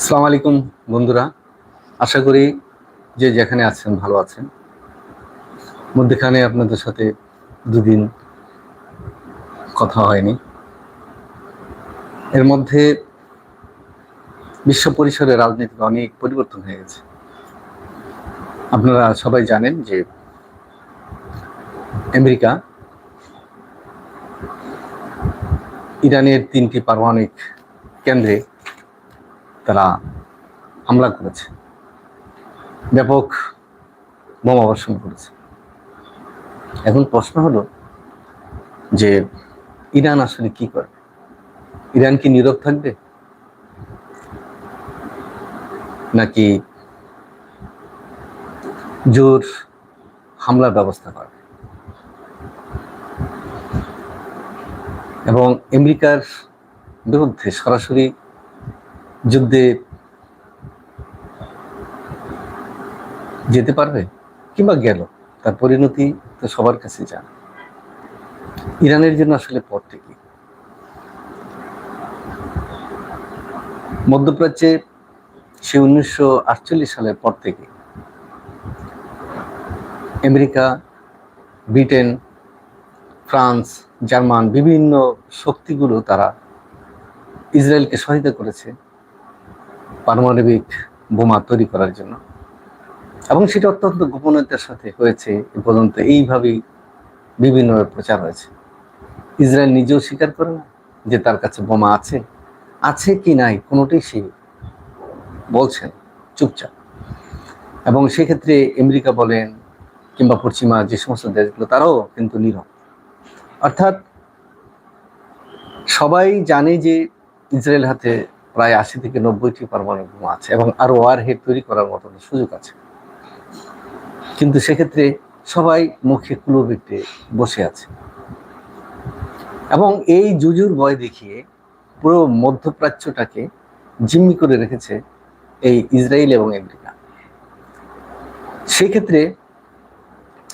আসসালামু আলাইকুম, বন্ধুরা। আশা করি যে যেখানে আছেন ভালো আছেন। মধ্যেখানে আপনাদের সাথে দুদিন কথা হয়নি। এর মধ্যে বিশ্ব পরিসরে রাজনীতিতে অনেক পরিবর্তন হয়ে গেছে। আপনারা সবাই জানেন যে আমেরিকা ইরানের তিনটি পারমাণবিক কেন্দ্রে তারা হামলা করেছে। ব্যাপক বোমা বর্ষণ করেছে। এখন প্রশ্ন হলো যে ইরান আসলে কি করবে ইরান কি নীরব থাকবে? নাকি জোর হামলার ব্যবস্থা করবে? এবং আমেরিকার বিরুদ্ধে সরাসরি যুদ্ধে যেতে পারবে কিংবা গেল, তার পরিণতি তো সবার কাছে জানা। ইরানের জন্য আসলে পথটি কি? মধ্যপ্রাচ্যে সে উনিশশো আটচল্লিশ সালের পর থেকে আমেরিকা, ব্রিটেন, ফ্রান্স, জার্মান বিভিন্ন শক্তিগুলো তারা ইসরায়েলকে সহায়তা করেছে। পারমাণবিক বোমা তৈরি করার জন্য। এবং সেটা অত্যন্ত গোপনীয়তার সাথে হয়েছে এ পর্যন্ত। এইভাবেই বিভিন্ন প্রচার হয়েছে। ইসরায়েল নিজেও স্বীকার করে না যে তার কাছে বোমা আছে। আছে কি নাই কোনোটাই সে বলছেন চুপচাপ। এবং সেক্ষেত্রে আমেরিকা বলেন কিংবা পশ্চিমা যে সমস্ত দেশগুলো, তারাও কিন্তু নীরব। অর্থাৎ সবাই জানে যে ইসরায়েল হাতে প্রায় আশি থেকে নব্বইটি পারমাণবিক বোমা আছে এবং আরও ওয়ার হেড তৈরি করার মতো সুযোগ আছে। কিন্তু সেক্ষেত্রে সবাই মুখে কুলো বেঁটে বসে আছে। এবং এই জুজুর ভয় দেখিয়ে পুরো মধ্যপ্রাচ্যটাকে জিম্মি করে রেখেছে এই ইসরায়েল এবং আমেরিকা। সেক্ষেত্রে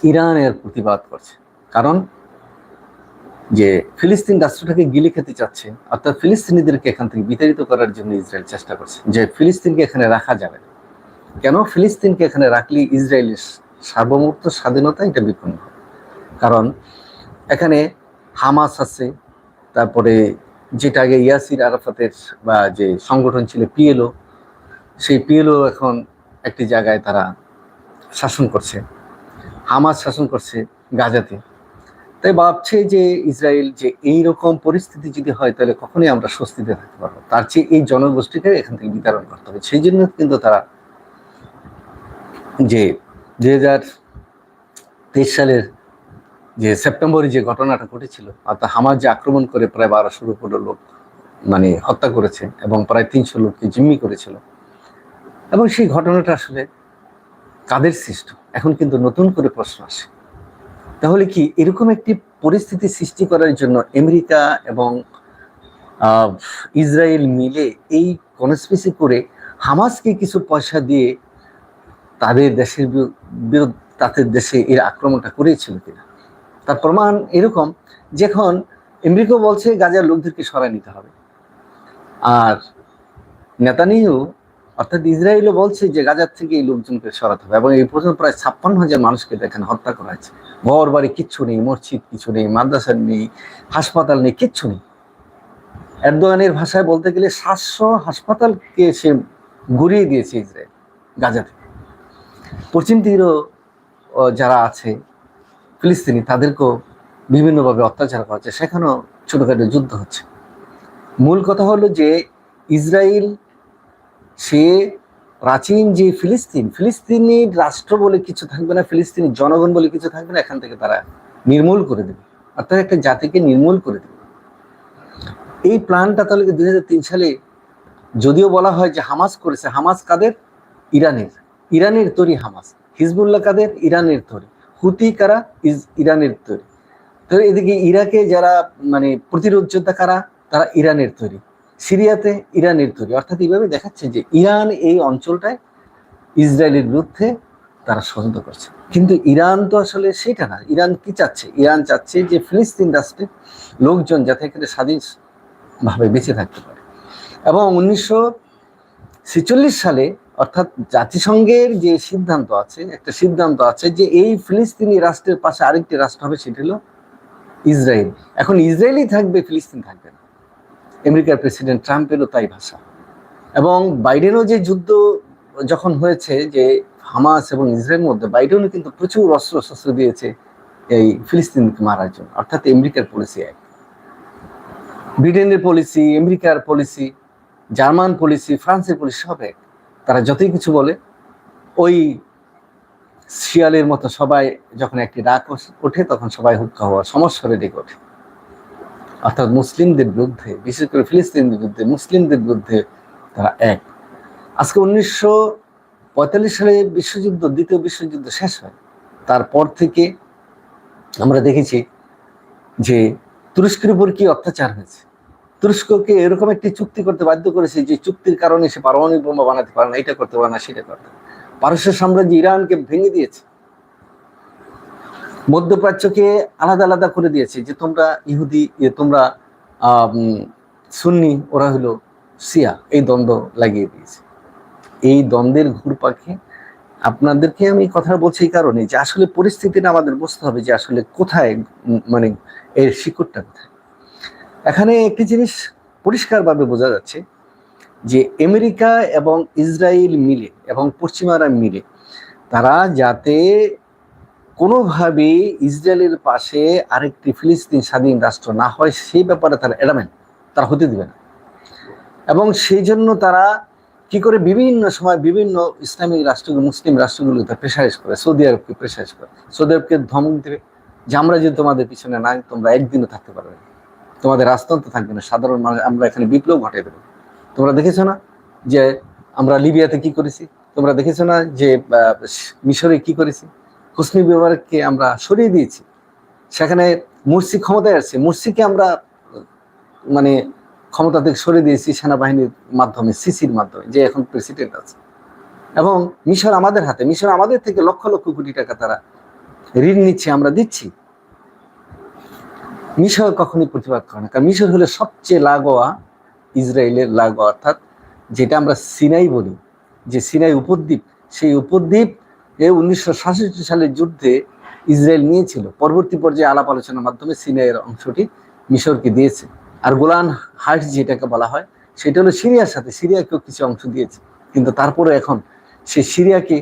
ইরানের প্রতিবাদ করছে। কারণ যে ফিলিস্তিন রাষ্ট্রটাকে গিলে খেতে চাচ্ছে, অর্থাৎ ফিলিস্তিনিদেরকে এখান থেকে বিতাড়িত করার জন্য ইসরায়েল চেষ্টা করছে, যে ফিলিস্তিনকে এখানে রাখা যাবে না। কেন ফিলিস্তিনকে এখানে রাখলে ইসরায়েলের সার্বভৌমত্ব, স্বাধীনতা এটা বিপন্ন কারণ এখানে হামাস আছে, তারপরে যেটা আগে ইয়াসির আরাফাতের বা যে সংগঠন ছিল পিএলও, সেই পিএলও এখন একটি জায়গায় তারা শাসন করছে। হামাস শাসন করছে গাজাতে। তাই ভাবছে যে ইসরায়েল যে এই রকম পরিস্থিতি যদি হয়, তাহলে কখনোই আমরা স্বস্তিতে থাকতে পারব তার চেয়ে এই জনগোষ্ঠীকে এখান থেকে বিতরণ করতে হবে। সেই জন্য কিন্তু তারা যে দুই হাজার তেইশ সালের যে সেপ্টেম্বরে যে ঘটনাটা ঘটেছিল অর্থাৎ হামাজ যে আক্রমণ করে প্রায় বারোশোর উপরে লোক মানে হত্যা করেছে এবং প্রায় তিনশো লোককে জিম্মি করেছিল। এবং সেই ঘটনাটা আসলে কাদের সৃষ্ট? এখন কিন্তু নতুন করে প্রশ্ন আসে। তাহলে কি এরকম একটি পরিস্থিতি সৃষ্টি করার জন্য আমেরিকা এবং ইসরায়েল মিলে এই কনস্পিসি করে হামাসকে কিছু পয়সা দিয়ে তাদের দেশের বিরুদ্ধে, তাদের দেশে এর আক্রমণটা করেছিল কিনা? তার প্রমাণ এরকম যখন আমেরিকা বলছে গাজার লোকদেরকে সরাই নিতে হবে। আর নেতানিও অর্থাৎ ইসরায়েলও বলছে যে গাজার থেকে এই লোকজনকে সরাতে হবে এবং এই পর্যন্ত প্রায় ছাপ্পান্ন হাজার মানুষকে দেখেন হত্যা করা হয়েছে। ঘর বাড়ি কিচ্ছু নেই, মসজিদ কিছু নেই, মাদ্রাসা নেই, হাসপাতাল নেই, কিচ্ছু নেই। এরদোয়ানের ভাষায় বলতে গেলে সাতশো হাসপাতালকে সে গুড়িয়ে দিয়েছে ইসরায়েল গাজা থেকে। পশ্চিম তীরও যারা আছে, ফিলিস্তিনি, তাদেরকেও বিভিন্নভাবে অত্যাচার করা হচ্ছে। সেখানেও ছোটখাটো যুদ্ধ হচ্ছে। মূল কথা হলো যে ইসরায়েল সে প্রাচীন যে ফিলিস্তিন, ফিলিস্তিনির রাষ্ট্র বলে কিছু থাকবে না ফিলিস্তিনি জনগণ বলে কিছু থাকবে না, এখান থেকে তারা নির্মূল করে দেবে। অর্থাৎ একটা জাতিকে নির্মূল করে দেবে। এই প্ল্যানটা তাহলে দুই সালে যদিও বলা হয় যে হামাস করেছে, হামাস কাদের? ইরানের। ইরানের তৈরি হামাস। হিজবুল্লাহ কাদের? ইরানের তৈরি। হুতি কারা? ইজ ইরানের তৈরি। তো এদিকে ইরাকে যারা মানে প্রতিরোধ যোদ্ধা কারা? তারা ইরানের তৈরি। সিরিয়াতে ইরানের তৈরি অর্থাৎ এইভাবে দেখাচ্ছে যে ইরান এই অঞ্চলটায় ইসরায়েলের বিরুদ্ধে তারা ষড়যন্ত্র করছে। কিন্তু ইরান তো আসলে সেটা না। ইরান কি চাচ্ছে? ইরান চাচ্ছে যে ফিলিস্তিন রাষ্ট্রের লোকজন যাতে এখানে স্বাধীনভাবে বেঁচে থাকতে পারে। এবং উনিশশো ছেচল্লিশ সালে অর্থাৎ জাতিসংঘের যে সিদ্ধান্ত আছে, একটা সিদ্ধান্ত আছে যে এই ফিলিস্তিনি রাষ্ট্রের পাশে আরেকটি রাষ্ট্র হবে, সেটা হলো ইসরায়েল। এখন ইসরায়েলই থাকবে, ফিলিস্তিন থাকবে না। আমেরিকার প্রেসিডেন্ট ট্রাম্পেরও তাই ভাষা। এবং বাইডেনও যে যুদ্ধ যখন হয়েছে, যে হামাস এবং ইসরায়েলের মধ্যে, বাইডেনও কিন্তু প্রচুর অস্ত্র শস্ত্র দিয়েছে এই ফিলিস্তিনকে মারার জন্য, অর্থাৎ আমেরিকার পলিসি এক। ব্রিটেনের পলিসি আমেরিকার পলিসি জার্মান পলিসি ফ্রান্সের পলিসি সব এক। তারা যতই কিছু বলে, ওই শিয়ালের মতো সবাই যখন একটি ডাক ওঠে, তখন সবাই হুক্কা হওয়া, সমস্যা ডেকে ওঠে অর্থাৎ মুসলিমদের বিরুদ্ধে, বিশেষ করে ফিলিস্তিনদের বিরুদ্ধে, মুসলিমদের বিরুদ্ধে তারা এক। আজকে উনিশশো পঁয়তাল্লিশ সালে বিশ্বযুদ্ধ, দ্বিতীয় বিশ্বযুদ্ধ শেষ হয়। তারপর থেকে আমরা দেখেছি যে তুরস্কের উপর কি অত্যাচার হয়েছে। তুরস্ককে এরকম একটি চুক্তি করতে বাধ্য করেছে যে চুক্তির কারণে সে পারমাণবিক বোমা বানাতে পারে না, এটা করতে পারে না, সেটা করতে পারে পারস্য সাম্রাজ্য ইরানকে ভেঙে দিয়েছে। মধ্যপ্রাচ্যকে আলাদা আলাদা করে দিয়েছে যে তোমরা ইহুদি তোমরা সুন্নি, ওরা হলো সিয়া এই দ্বন্দ্ব লাগিয়ে দিয়েছে। এই দ্বন্দ্বের ঘুরপাকে আপনাদেরকে আমি কথা বলছি এই কারণে যে আসলে পরিস্থিতিটা আমাদের বুঝতে হবে যে আসলে কোথায় মানে এর শিকড়টা কোথায়। এখানে একটি জিনিস পরিষ্কারভাবে বোঝা যাচ্ছে যে আমেরিকা এবং ইসরায়েল মিলে এবং পশ্চিমারা মিলে তারা যাতে কোনোভাবে ইসরায়েলের পাশে আরেকটি ফিলিস্তিন স্বাধীন রাষ্ট্র না হয়, সেই ব্যাপারে তারা এড়াবেন তারা হতে দিবে না। এবং সেই জন্য তারা কি করে বিভিন্ন সময় বিভিন্ন ইসলামিক রাষ্ট্রগুলো, মুসলিম রাষ্ট্রগুলোতে প্রেশারাইজ করে, সৌদি আরবকে প্রেশারাইজ করে। সৌদি আরবকে ধমক দেবে যে আমরা যদি তোমাদের পিছনে নাই, তোমরা একদিনও থাকতে পারবে না। তোমাদের রাজতন্ত্র থাকবে না, সাধারণ মানুষ, আমরা এখানে বিপ্লব ঘটে দেবো। তোমরা দেখেছ না যে আমরা লিবিয়াতে কি করেছি? তোমরা দেখেছ না যে মিশরে কি করেছি? হুসনি ব্যবহারকে আমরা সরিয়ে দিয়েছি। সেখানে মুর্সি ক্ষমতায় আসছে। মুর্সিকে আমরা মানে ক্ষমতা থেকে সরিয়ে দিয়েছি সেনাবাহিনীর মাধ্যমে, সিসির মাধ্যমে, যে এখন প্রেসিডেন্ট আছে। এবং মিশর আমাদের হাতে, মিশর আমাদের থেকে লক্ষ লক্ষ কোটি টাকা তারা ঋণ নিচ্ছে, আমরা দিচ্ছি। মিশর কখনই প্রতিবাদ করে না। কারণ মিশর হলে সবচেয়ে লাগোয়া, ইসরায়েলের লাগোয়া, অর্থাৎ যেটা আমরা সিনাই বলি, যে সিনাই উপদ্বীপ, সেই উপদ্বীপ এ উনিশশো সালের যুদ্ধে ইসরায়েল নিয়েছিল। পরবর্তী পর্যায়ে আলাপ আলোচনার মাধ্যমে সিনাইয়ের অংশটি মিশরকে দিয়েছে। আর গোলান হাইট যেটাকে বলা হয়, সেটা হলো সিরিয়ার সাথে, সিরিয়াকেও কিছু অংশ দিয়েছে। কিন্তু তারপরে এখন সে সিরিয়াকে,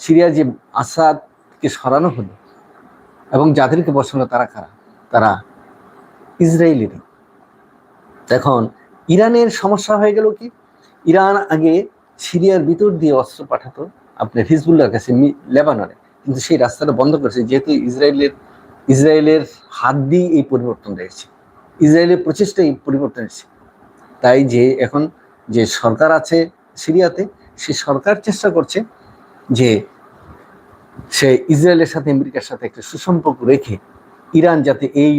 সিরিয়া যে আসাদকে সরানো হলো এবং যাদেরকে বসানো তারা কারা? তারা ইসরায়েলিরই। এখন ইরানের সমস্যা হয়ে গেল কি? ইরান আগে সিরিয়ার ভিতর দিয়ে অস্ত্র পাঠাতো আপনার হিজবুল্লার কাছে লেবাননে। কিন্তু সেই রাস্তাটা বন্ধ করেছে, যেহেতু ইসরায়েলের ইসরায়েলের হাত দিয়ে এই পরিবর্তনটা এসেছে ইসরায়েলের প্রচেষ্টাই পরিবর্তন এসেছে। তাই যে এখন যে সরকার আছে সিরিয়াতে, সে সরকার চেষ্টা করছে যে সে ইসরায়েলের সাথে, আমেরিকার সাথে একটা সুসম্পর্ক রেখে ইরান যাতে এই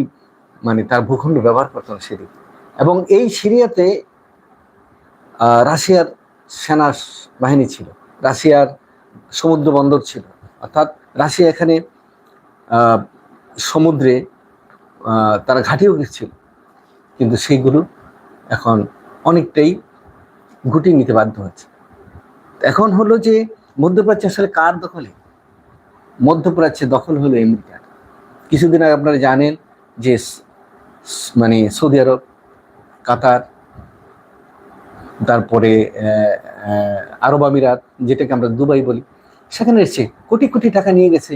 মানে তার ভূখণ্ড ব্যবহার করতো না সেদিক। এবং এই সিরিয়াতে রাশিয়ার সেনা বাহিনী ছিল। রাশিয়ার সমুদ্র বন্দর ছিল। অর্থাৎ রাশিয়া এখানে সমুদ্রে তারা ঘাটিও ছিল কিন্তু সেইগুলো এখন অনেকটাই গুটিয়ে নিতে বাধ্য হচ্ছে। এখন হলো যে মধ্যপ্রাচ্য আসলে কার দখলে? মধ্যপ্রাচ্যে দখল হলো আমেরিকার কিছুদিন আগে আপনারা জানেন যে মানে সৌদি আরব, কাতার তারপরে আরব আমিরাত, যেটাকে আমরা দুবাই বলি, সেখানে এসছে কোটি কোটি টাকা নিয়ে গেছে।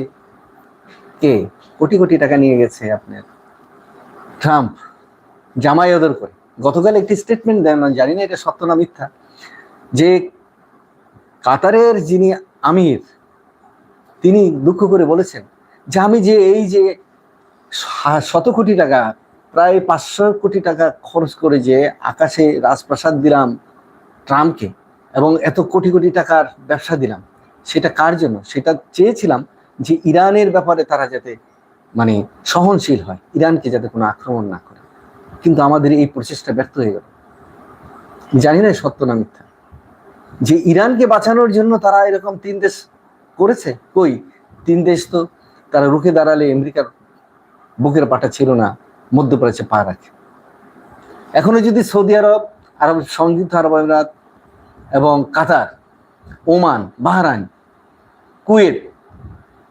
কে? কোটি কোটি টাকা নিয়ে গেছে আপনার ট্রাম্প জামাই ওদের করে গতকাল একটি স্টেটমেন্ট দেন জানি না এটা সত্য না মিথ্যা, যে কাতারের যিনি আমির, তিনি দুঃখ করে বলেছেন যে আমি যে এই যে শত কোটি টাকা, প্রায় পাঁচশো কোটি টাকা খরচ করে যে আকাশে রাজপ্রাসাদ দিলাম ট্রাম্পকে এবং এত কোটি কোটি টাকার ব্যবসা দিলাম, সেটা কার জন্য? সেটা চেয়েছিলাম যে ইরানের ব্যাপারে তারা যাতে মানে সহনশীল হয়, ইরানকে যাতে কোনো আক্রমণ না করে। কিন্তু আমাদের এই প্রচেষ্টা ব্যর্থ হয়ে গেল। জানি না, সত্য না মিথ্যা। যে ইরানকে বাঁচানোর জন্য তারা এরকম তিন দেশ করেছে? কই? তিন দেশ তো তারা রুখে দাঁড়ালে আমেরিকার বুকের পাটা ছিল না, মধ্যপ্রাচ্যে পা রাখে। এখনও যদি সৌদি আরব আরব সংযুক্ত আরব আমিরাত এবং কাতার, ওমান, বাহরাইন, কুয়েত,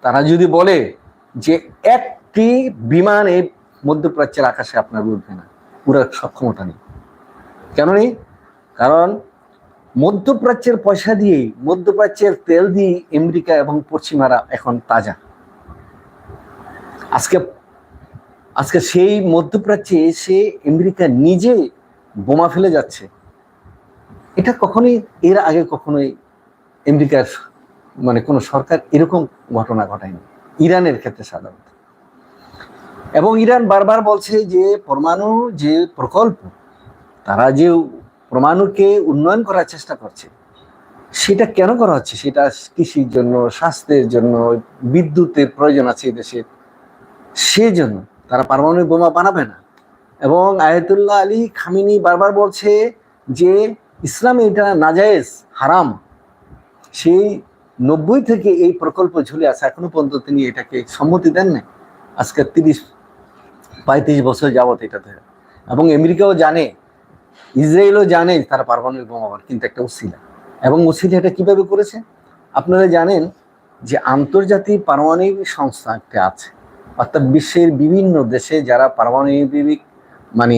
তারা যদি বলে যে একটি বিমান এই মধ্যপ্রাচ্যের আকাশে আপনার উঠবে না পুরো সক্ষমতা নেই। কেন নেই? কারণ মধ্যপ্রাচ্যের পয়সা দিয়েই, মধ্যপ্রাচ্যের তেল দিয়ে আমেরিকা এবং পশ্চিমারা এখন তাজা। আজকে আজকে সেই মধ্যপ্রাচ্যে এসে আমেরিকা নিজে বোমা ফেলে যাচ্ছে। এটা কখনোই, এর আগে কখনোই আমেরিকার মানে কোনো সরকার এরকম ঘটনা ঘটায়নি। ইরানের ক্ষেত্রে সাধারণত। এবং ইরান বারবার বলছে যে পরমাণু যে প্রকল্প, তারা যে পরমাণুকে উন্নয়ন করার চেষ্টা করছে, সেটা কেন করা হচ্ছে? সেটা কৃষির জন্য, স্বাস্থ্যের জন্য, বিদ্যুতের প্রয়োজন আছে এই দেশের সেজন্য তারা পারমাণবিক বোমা বানাবে না। এবং আয়াতুল্লাহ আলী খামিনি বারবার বলছে যে ইসলামে এটা নাজায়েজ হারাম। সেই নব্বই থেকে এই প্রকল্প ঝুলে আছে এখনও পর্যন্ত তিনি এটাকে সম্মতি দেন না আজকে তিরিশ পঁয়ত্রিশ বছর যাবত এটাতে। এবং আমেরিকাও জানে ইসরায়েলও জানে তারা পারমাণবিক বোমা বানায়, কিন্তু একটা উসিলা। এবং উসিলা এটা কীভাবে করেছে? আপনারা জানেন যে আন্তর্জাতিক পারমাণবিক সংস্থা একটা আছে। অর্থাৎ বিশ্বের বিভিন্ন দেশে যারা পারমাণবিক মানে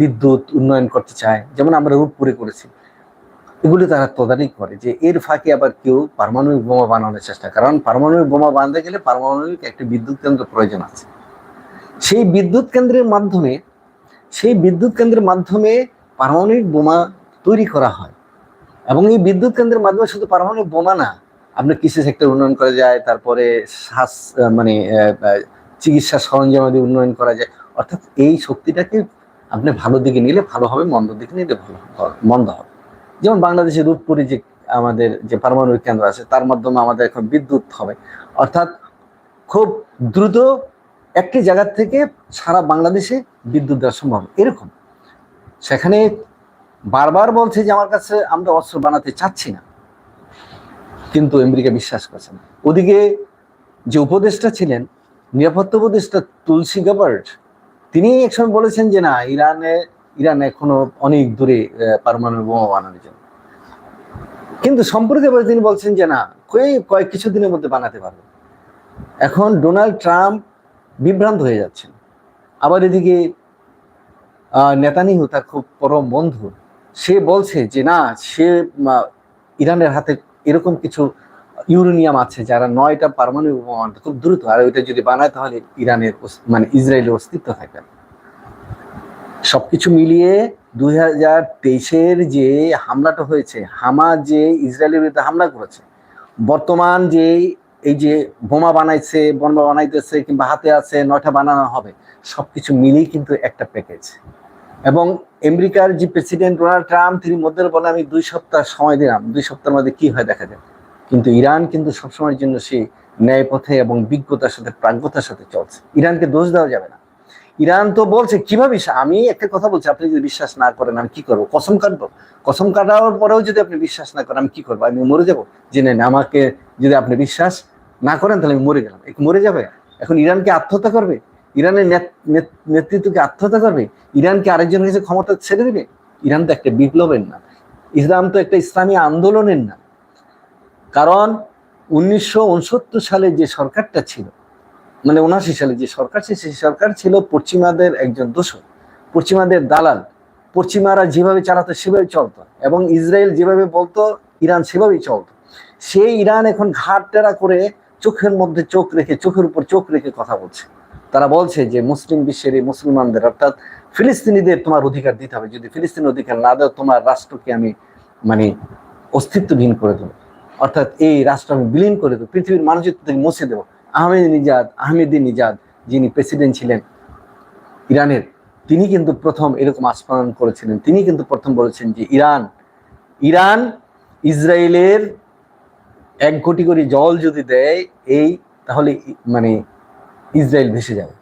বিদ্যুৎ উন্নয়ন করতে চায়, যেমন আমরা রূপপুরে করেছি। এগুলি তারা তদারকি করে যে এর ফাঁকে আবার কেউ পারমাণবিক বোমা বানানোর চেষ্টা কারণ পারমাণবিক বোমা বানাতে গেলে পারমাণবিক একটা বিদ্যুৎ কেন্দ্র প্রয়োজন আছে। সেই বিদ্যুৎ কেন্দ্রের মাধ্যমে, সেই বিদ্যুৎ কেন্দ্রের মাধ্যমে পারমাণবিক বোমা তৈরি করা হয়। এবং এই বিদ্যুৎ কেন্দ্রের মাধ্যমে শুধু পারমাণবিক বোমা না, আপনার কৃষি সেক্টর উন্নয়ন করা যায়, তারপরে শ্বাস মানে চিকিৎসা সরঞ্জামাদি উন্নয়ন করা যায়। অর্থাৎ এই শক্তিটাকে আপনি ভালো দিকে নিলে ভালো হবে, মন্দ দিকে নিলে ভালো মন্দ হবে। যেমন বাংলাদেশের রূপপুরি যে, আমাদের যে পারমাণবিক কেন্দ্র আছে, তার মাধ্যমে আমাদের এখন বিদ্যুৎ হবে। অর্থাৎ খুব দ্রুত একটি জায়গা থেকে সারা বাংলাদেশে বিদ্যুৎ দেওয়া সম্ভব। এরকম। সেখানে বারবার বলছে যে, আমার কাছে আমরা অস্ত্র বানাতে চাচ্ছি না। কিন্তু আমেরিকা বিশ্বাস করছে না। ওদিকে যে উপদেষ্টা ছিলেন, নিরাপত্তা উপদেষ্টা তুলসী গাবার্ট তিনি একসময় বলেছেন যে না ইরানে ইরান এখনও অনেক দূরে পারমাণবিক বোমা বানানোর জন্য। কিন্তু সম্প্রতি আবার তিনি বলছেন যে না কয়েক কয়েক কিছুদিনের মধ্যে বানাতে পারবে। এখন ডোনাল্ড ট্রাম্প বিভ্রান্ত হয়ে যাচ্ছেন। আবার এদিকে আহ, নেতানিয়াহু তার খুব পরম বন্ধু। সে বলছে যে না সে ইরানের হাতে এরকম কিছু ইউরেনিয়াম আছে, যারা নয়টা পারমাণবিক বোমা খুব দ্রুত, আর ওইটা যদি বানায় তাহলে ইরানের মানে ইসরায়েলের অস্তিত্ব থাকবে। সবকিছু মিলিয়ে দুই হাজার তেইশের যে হামলাটা হয়েছে, হামা যে ইসরায়েলের বিরুদ্ধে হামলা করেছে, বর্তমান যে এই যে বোমা বানাইছে, বোমা বানাইতেছে কিংবা হাতে আছে, নয়টা বানানো হবে, সবকিছু মিলিয়ে কিন্তু একটা প্যাকেজ এবং আমেরিকার যে প্রেসিডেন্ট ডোনাল্ড ট্রাম্প, তিনি মধ্যে বলে আমি দুই সপ্তাহ সময় দিলাম, দুই সপ্তাহের মধ্যে কি হয় দেখা যাবে কিন্তু ইরান কিন্তু সবসময়ের জন্য সে ন্যায় পথে এবং বিজ্ঞতার সাথে, প্রাজ্ঞতার সাথে চলছে। ইরানকে দোষ দেওয়া যাবে না। ইরান তো বলছে, কীভাবে আমি একটা কথা বলছি, আপনি যদি বিশ্বাস না করেন, আমি কি করব? কসম কাটবো? কসম কাটার পরেও যদি আপনি বিশ্বাস না করেন, আমি কি করব? আমি মরে যাব? যে নেন আমাকে যদি আপনি বিশ্বাস না করেন, তাহলে আমি মরে গেলাম। এ কি মরে যাবে? এখন ইরানকে আত্মহত্যা করবে? ইরানের নেত- নেত- নেতৃত্বকে আত্মহত্যা করবে? ইরানকে আরেকজনের কাছে ক্ষমতা ছেড়ে দেবে? ইরান তো একটা বিপ্লবের না ইসলাম তো একটা ইসলামী আন্দোলনের না কারণ উনিশশো উনসত্তর সালে যে সরকারটা ছিল মানে উনআশি সালে যে সরকার ছিল, সেই সরকার ছিল পশ্চিমাদের একজন দোষর, পশ্চিমাদের দালাল। পশ্চিমারা যেভাবে চালাতো, সেভাবে চলতো এবং ইসরায়েল যেভাবে বলতো, ইরান সেভাবেই চলতো। সেই ইরান এখন ঘাট টেরা করে চোখের মধ্যে চোখ রেখে, চোখের উপর চোখ রেখে কথা বলছে। তারা বলছে যে মুসলিম বিশ্বের এই মুসলমানদের, অর্থাৎ ফিলিস্তিনিদের তোমার অধিকার দিতে হবে। যদি ফিলিস্তিন অধিকার না দাও, তোমার রাষ্ট্রকে আমি মানে অস্তিত্বহীন করে দেবো। অর্থাৎ এই রাষ্ট্র আমি বিলীন করে দেবো, পৃথিবীর মানচিত্র থেকে মুছে দেবো। আহমেদ নিজাদ, আহমেদি নিজাদ যিনি প্রেসিডেন্ট ছিলেন ইরানের, তিনি কিন্তু প্রথম এরকম আস্ফালন করেছিলেন। তিনি কিন্তু প্রথম বলেছেন যে ইরান ইরান ইসরায়েলের এক কোটি করে জল যদি দেয়, এই তাহলে মানে ইসরায়েল ভেসে যাবে।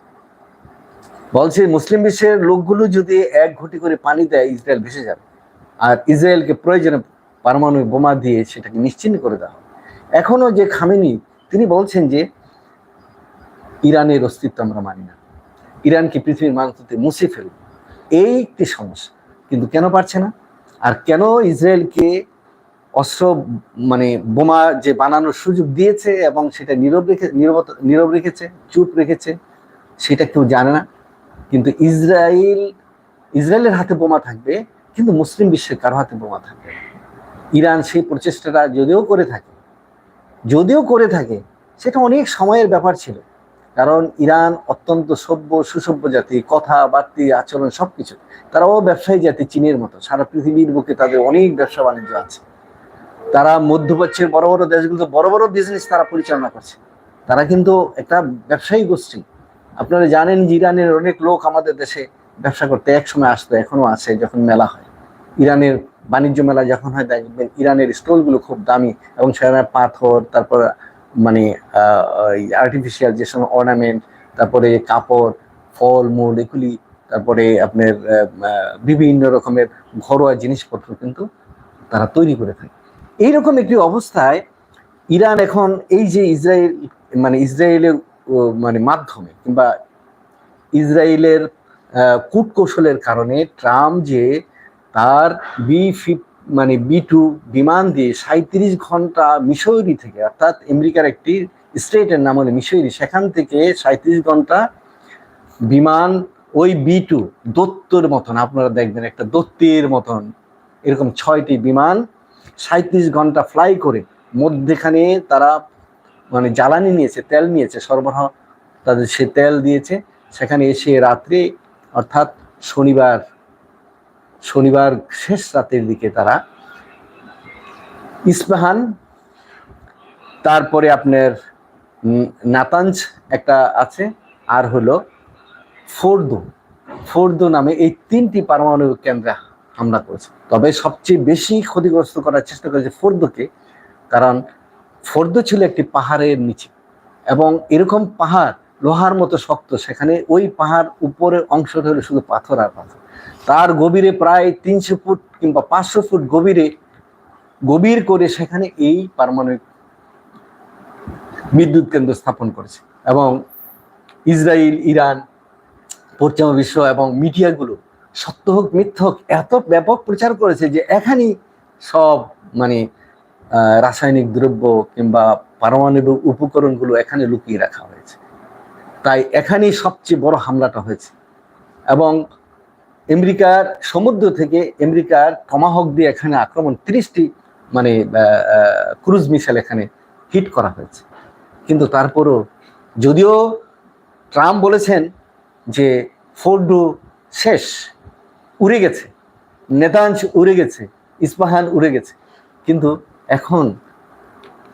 বলছে মুসলিম বিশ্বের লোকগুলো যদি এক ঘটি করে পানি দেয়, ইসরায়েল ভেসে যাবে। আর ইসরায়েলকে প্রয়োজনে পারমাণবিক বোমা দিয়ে সেটাকে নিশ্চিন্ন করে দেওয়া হবে এখনও যে খামেনি, তিনি বলছেন যে, ইরানের অস্তিত্ব আমরা মানি না। ইরানকে পৃথিবীর মানচিত্রে মুছে ফেলব এই একটি সমস্যা। কিন্তু কেন পারছে না? আর কেন ইসরায়েলকে অস্ত্র মানে বোমা যে বানানোর সুযোগ দিয়েছে এবং সেটা নীরব রেখে, নীরব রেখেছে, চুপ রেখেছে, সেটা কেউ জানে না। কিন্তু ইসরায়েল, ইসরায়েলের হাতে বোমা থাকবে, কিন্তু মুসলিম বিশ্বের কারও হাতে বোমা থাকবে। ইরান সেই প্রচেষ্টাটা যদিও করে থাকে, যদিও করে থাকে, সেটা অনেক সময়ের ব্যাপার ছিল। কারণ ইরান অত্যন্ত সভ্য, সুসভ্য জাতি কথা বার্তি আচরণ সবকিছু। তারাও ব্যবসায়ী জাতি, চীনের মতো। সারা পৃথিবীর বুকে তাদের অনেক ব্যবসা বাণিজ্য আছে। তারা মধ্যপ্রাচ্যের বড় বড় দেশগুলোতে বড় বড় বিজনেস তারা পরিচালনা করছে। তারা কিন্তু একটা ব্যবসায়ী গোষ্ঠী। আপনারা জানেন যে ইরানের অনেক লোক আমাদের দেশে ব্যবসা করতে এক সময় আসতো, এখনও আছে যখন মেলা হয়। ইরানের বাণিজ্য মেলা যখন হয়, দেখবেন ইরানের স্টলগুলো খুব দামি এবং সেখানে পাথর, তারপর মানে আর্টিফিশিয়াল যে সময় অর্নামেন্ট তারপরে কাপড়, ফল, মূল এগুলি, তারপরে আপনার বিভিন্ন রকমের ঘরোয়া জিনিসপত্র কিন্তু তারা তৈরি করে থাকে। এইরকম একটি অবস্থায় ইরান এখন এই যে ইসরায়েল মানে ইসরায়েলের মানে মাধ্যমে কিংবা ইসরায়েলের কূটকৌশলের কারণে ট্রাম্প যে তার বি ফিফ মানে বি টু বিমান দিয়ে সাঁত্রিশ ঘণ্টা মিশরি থেকে, অর্থাৎ আমেরিকার একটি স্টেটের নাম হলো মিশরি, সেখান থেকে সাঁত্রিশ ঘণ্টা বিমান ওই বি টু দত্তর মতন, আপনারা দেখবেন একটা দত্তের মতন, এরকম ছয়টি বিমান সাঁত্রিশ ঘণ্টা ফ্লাই করে, মধ্যেখানে তারা মানে জ্বালানি নিয়েছে, তেল নিয়েছে, সরবরাহ তাদের সে তেল দিয়েছে, সেখানে এসে রাত্রে, অর্থাৎ শনিবার শনিবার শেষ রাতের দিকে তারা ইস্পাহান, তারপরে আপনার নাতাঞ্জ একটা আছে, আর হলো ফোর্দো। ফোর্দো নামে এই তিনটি পারমাণবিক কেন্দ্রে হামলা করেছে। তবে সবচেয়ে বেশি ক্ষতিগ্রস্ত করার চেষ্টা করেছে ফোর্দোকে, কারণ ফোর্দো ছিল একটি পাহাড়ের নিচে। এবং এরকম পাহাড়, লোহার মতো শক্ত, সেখানে ওই পাহাড় উপরের অংশটা হলো শুধু পাথর আর পাথর। তার গভীরে প্রায় তিনশো ফুট কিংবা পাঁচশো ফুট গভীরে গভীর করে সেখানে এই পারমাণবিক বিদ্যুৎ কেন্দ্র স্থাপন করেছে এবং ইসরায়েল ইরান, পশ্চিমা বিশ্ব এবং মিডিয়াগুলো সত্য হোক মিথ্য হোক এত ব্যাপক প্রচার করেছে যে এখানেই সব মানে রাসায়নিক দ্রব্য কিংবা পারমাণবিক উপকরণগুলো এখানে লুকিয়ে রাখা হয়েছে। তাই এখানেই সবচেয়ে বড় হামলাটা হয়েছে। এবং আমেরিকার সমুদ্র থেকে আমেরিকার টমাহক দিয়ে এখানে আক্রমণ তিরিশটি মানে ক্রুজ মিসাইল এখানে হিট করা হয়েছে। কিন্তু তারপরও যদিও ট্রাম্প বলেছেন যে ফোর্ডু শেষ, উড়ে গেছে নেতাঞ্জ উড়ে গেছে, ইস্পাহান উড়ে গেছে। কিন্তু এখন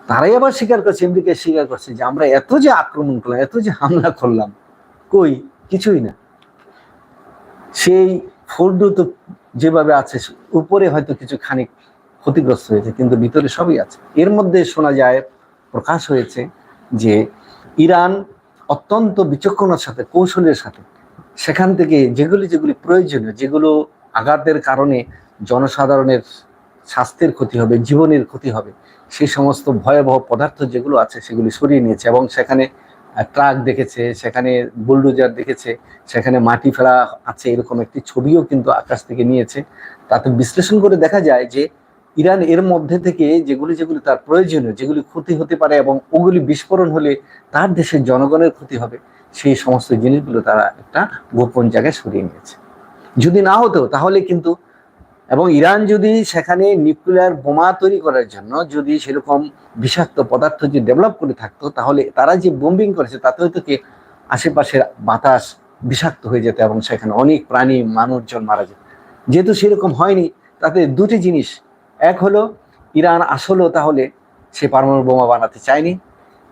তারাই আবার স্বীকার করছে আমেরিকা স্বীকার করছে যে আমরা এত যে আক্রমণ করলাম, এত যে হামলা করলাম, কই? কিছুই না। সেই ফোর্ডু তো যেভাবে আছে, উপরে হয়তো কিছু খানিক ক্ষতিগ্রস্ত হয়েছে, কিন্তু ভিতরে সবই আছে। এর মধ্যে শোনা যায়, প্রকাশ হয়েছে যে ইরান অত্যন্ত বিচক্ষণের সাথে, কৌশলের সাথে সেখান থেকে যেগুলি যেগুলি প্রয়োজনীয়, যেগুলো আঘাতের কারণে জনসাধারণের স্বাস্থ্যের ক্ষতি হবে, জীবনের ক্ষতি হবে, সেই সমস্ত ভয়াবহ পদার্থ যেগুলো আছে সেগুলি সরিয়ে নিয়েছে এবং সেখানে ট্রাক দেখেছে, সেখানে বুলডোজার দেখেছে, সেখানে মাটি ফেলা আছে এরকম একটি ছবিও কিন্তু আকাশ থেকে নিয়েছে। তাতে বিশ্লেষণ করে দেখা যায় যে ইরান এর মধ্যে থেকে যেগুলি যেগুলি তার প্রয়োজনীয়, যেগুলি ক্ষতি হতে পারে এবং ওগুলি বিস্ফোরণ হলে তার দেশের জনগণের ক্ষতি হবে, সেই সমস্ত জিনিসগুলো তারা একটা গোপন জায়গায় সরিয়ে নিয়েছে। যদি না হতো, তাহলে কিন্তু এবং ইরান যদি সেখানে নিউক্লিয়ার বোমা তৈরি করার জন্য যদি সেরকম বিষাক্ত পদার্থ যদি ডেভেলপ করে থাকতো, তাহলে তারা যে বোম্বিং করেছে তাতে হয়তো কি আশেপাশের বাতাস বিষাক্ত হয়ে যেত এবং সেখানে অনেক প্রাণী, মানুষজন মারা যেত। যেহেতু সেরকম হয়নি, তাতে দুটি জিনিস। এক হলো, ইরান আসলেও তাহলে সে পারমাণু বোমা বানাতে চায়নি,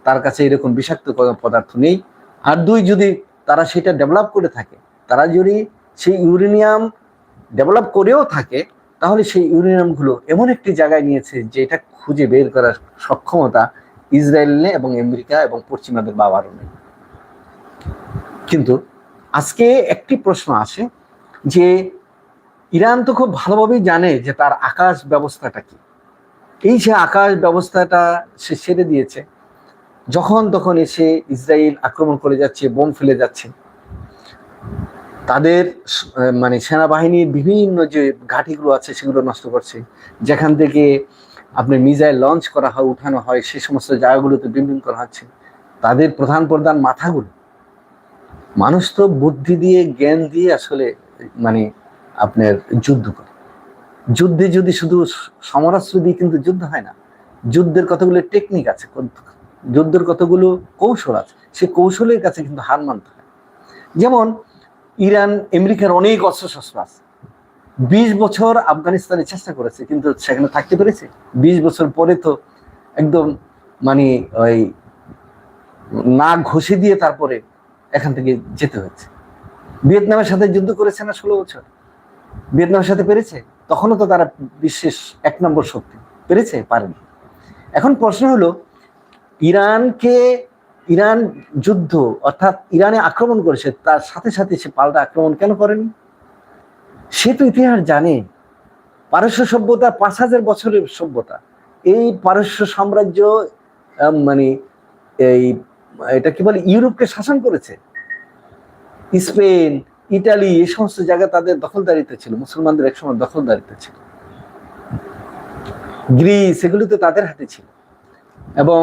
তার কাছে এরকম বিষাক্ত পদার্থ নেই। আর দুই, যদি তারা সেটা ডেভেলপ করে থাকে, তারা যদি সেই ইউরেনিয়াম ডেভেলপ করেও থাকে, তাহলে সেই ইউরেনিয়ামগুলো এমন একটি জায়গায় নিয়েছে যে এটা খুঁজে বের করার সক্ষমতা ইসরায়েল নেই এবং আমেরিকা এবং পশ্চিমাদের বাবারও নেই। কিন্তু আজকে একটি প্রশ্ন আসে যে ইরান তো খুব ভালোভাবেই জানে যে তার আকাশ ব্যবস্থাটা কি। এই যে আকাশ ব্যবস্থাটা সে ছেড়ে দিয়েছে, যখন তখন এসে ইসরায়েল আক্রমণ করে যাচ্ছে, বোম ফেলে যাচ্ছে তাদের মানে সেনাবাহিনীর বিভিন্ন যে ঘাঁটিগুলো আছে সেগুলো নষ্ট করছে। যেখান থেকে আপনি মিসাইল লঞ্চ করা হয়, উঠানো হয়, সে সমস্ত জায়গাগুলোতে বিম্বিং করা হচ্ছে। তাদের প্রধান প্রধান মাথাগুলো। মানুষ তো বুদ্ধি দিয়ে, জ্ঞান দিয়ে আসলে মানে আপনার যুদ্ধ করে। যুদ্ধে যদি শুধু সমরাস্ত্র দিয়ে কিন্তু যুদ্ধ হয় না, যুদ্ধের কতগুলো টেকনিক আছে যুদ্ধের কতগুলো কৌশল আছে, সে কৌশলের কাছে কিন্তু হার মানতে হয়। যেমন ইরান, আমেরিকার অনেক অস্ত্র শস্ত্র আছে। বিশ বছর আফগানিস্তানে চেষ্টা করেছে, কিন্তু সেখানে থাকতে পেরেছে? বিশ বছর পরে তো একদম মানে ওই নাক ঘষে দিয়ে তারপরে এখান থেকে যেতে হয়েছে। ভিয়েতনামের সাথে যুদ্ধ করেছে না ষোলো বছর? ভিয়েতনামের সাথে পেরেছে? তখনও তো তারা বিশ্বের এক নম্বর শক্তি। পেরেছে? পারেনি। এখন প্রশ্ন হলো, ইরানকে ইরান যুদ্ধ, অর্থাৎ ইরানে আক্রমণ করেছে, তার সাথে সাথে সে পাল্টা আক্রমণ কেন করেনি? সে তো ইতিহাস জানে। পারস্য সভ্যতা পাঁচ হাজার বছরের সভ্যতা। এই পারস্য সাম্রাজ্য মানে এই, এটা কি বলে, ইউরোপকে শাসন করেছে। স্পেন, ইটালি, এই সমস্ত জায়গা তাদের দখলদারিতে ছিল, মুসলমানদের একসময় দখলদারিতে ছিল। গ্রিস, এগুলো তো তাদের হাতে ছিল। এবং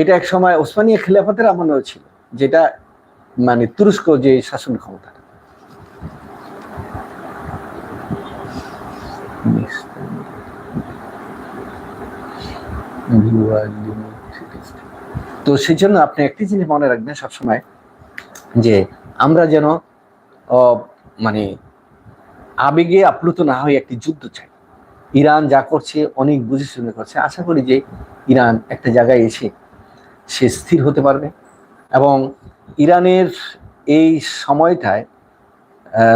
এটা এক সময় ওসমানিয়া খিলাফতের আমলেও ছিল, যেটা মানে তুরস্ক যে শাসন ক্ষমতা। তো সেই জন্য আপনি একটি জিনিস মনে রাখবেন সবসময়, যে আমরা যেন মানে আবেগে আপ্লুত না হয়ে একটি যুদ্ধ চাই। ইরান যা করছে, অনেক বুঝে শুনে করছে। আশা করি যে ইরান একটা জায়গায় এসে সে স্থির হতে পারবে। এবং ইরানের এই সময়টায়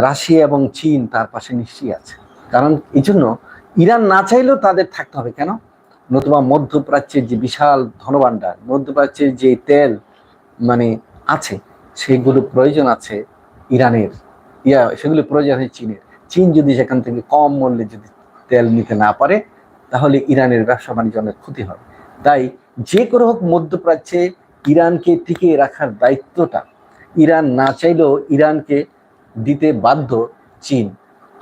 রাশিয়া এবং চীন তার পাশে নিশ্চয়ই আছে। কারণ এই জন্য ইরান না চাইলেও তাদের থাকতে হবে। কেন? নতুবা মধ্যপ্রাচ্যের যে বিশাল ধনভাণ্ডার, মধ্যপ্রাচ্যের যে তেল মানে আছে সেগুলো প্রয়োজন আছে ইরানের। ইয়া সেগুলো প্রয়োজন আছে চীনের। চীন যদি সেখান থেকে কম মূল্যে যদি তেল নিতে না পারে, তাহলে ইরানের ব্যবসা বাণিজ্য অনেক ক্ষতি হবে। তাই যে কোনো হোক মধ্যপ্রাচ্যে ইরানকে টিকিয়ে রাখার দায়িত্বটা, ইরান না চাইলেও ইরানকে দিতে বাধ্য চীন।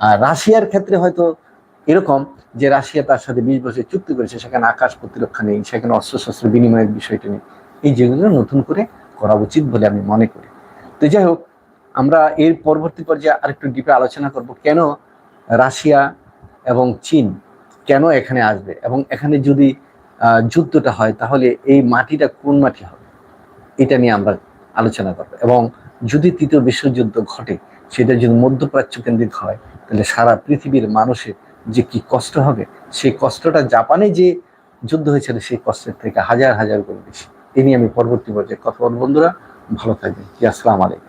আর রাশিয়ার ক্ষেত্রে হয়তো এরকম যে রাশিয়া তার সাথে বিশ বছর চুক্তি করেছে, সেখানে আকাশ প্রতিরক্ষা নেই, সেখানে অস্ত্রশস্ত্র বিনিময়ের বিষয়টা নেই। এই যেগুলো নতুন করে করা উচিত বলে আমি মনে করি। তো যাই হোক, আমরা এর পরবর্তী পর্যায়ে আরেকটু ডিপে আলোচনা করব, কেন রাশিয়া এবং চীন কেন এখানে আসবে? এবং এখানে যদি যুদ্ধটা হয়, তাহলে এই মাটিটা কোন মাটি হবে? এটা নিয়ে আমরা আলোচনা করব। এবং যদি তৃতীয় বিশ্বযুদ্ধ ঘটে, সেটা যদি মধ্যপ্রাচ্য কেন্দ্রিক হয়, তাহলে সারা পৃথিবীর মানুষের যে কি কষ্ট হবে, সেই কষ্টটা জাপানে যে যুদ্ধ হয়েছিল, সেই কষ্টের থেকে হাজার হাজার করে বেশি। এ নিয়ে আমি পরবর্তী পর্যায়ে কথা বলব। বন্ধুরা, ভালো থাকবেন। আসসালাম আলাইকুম।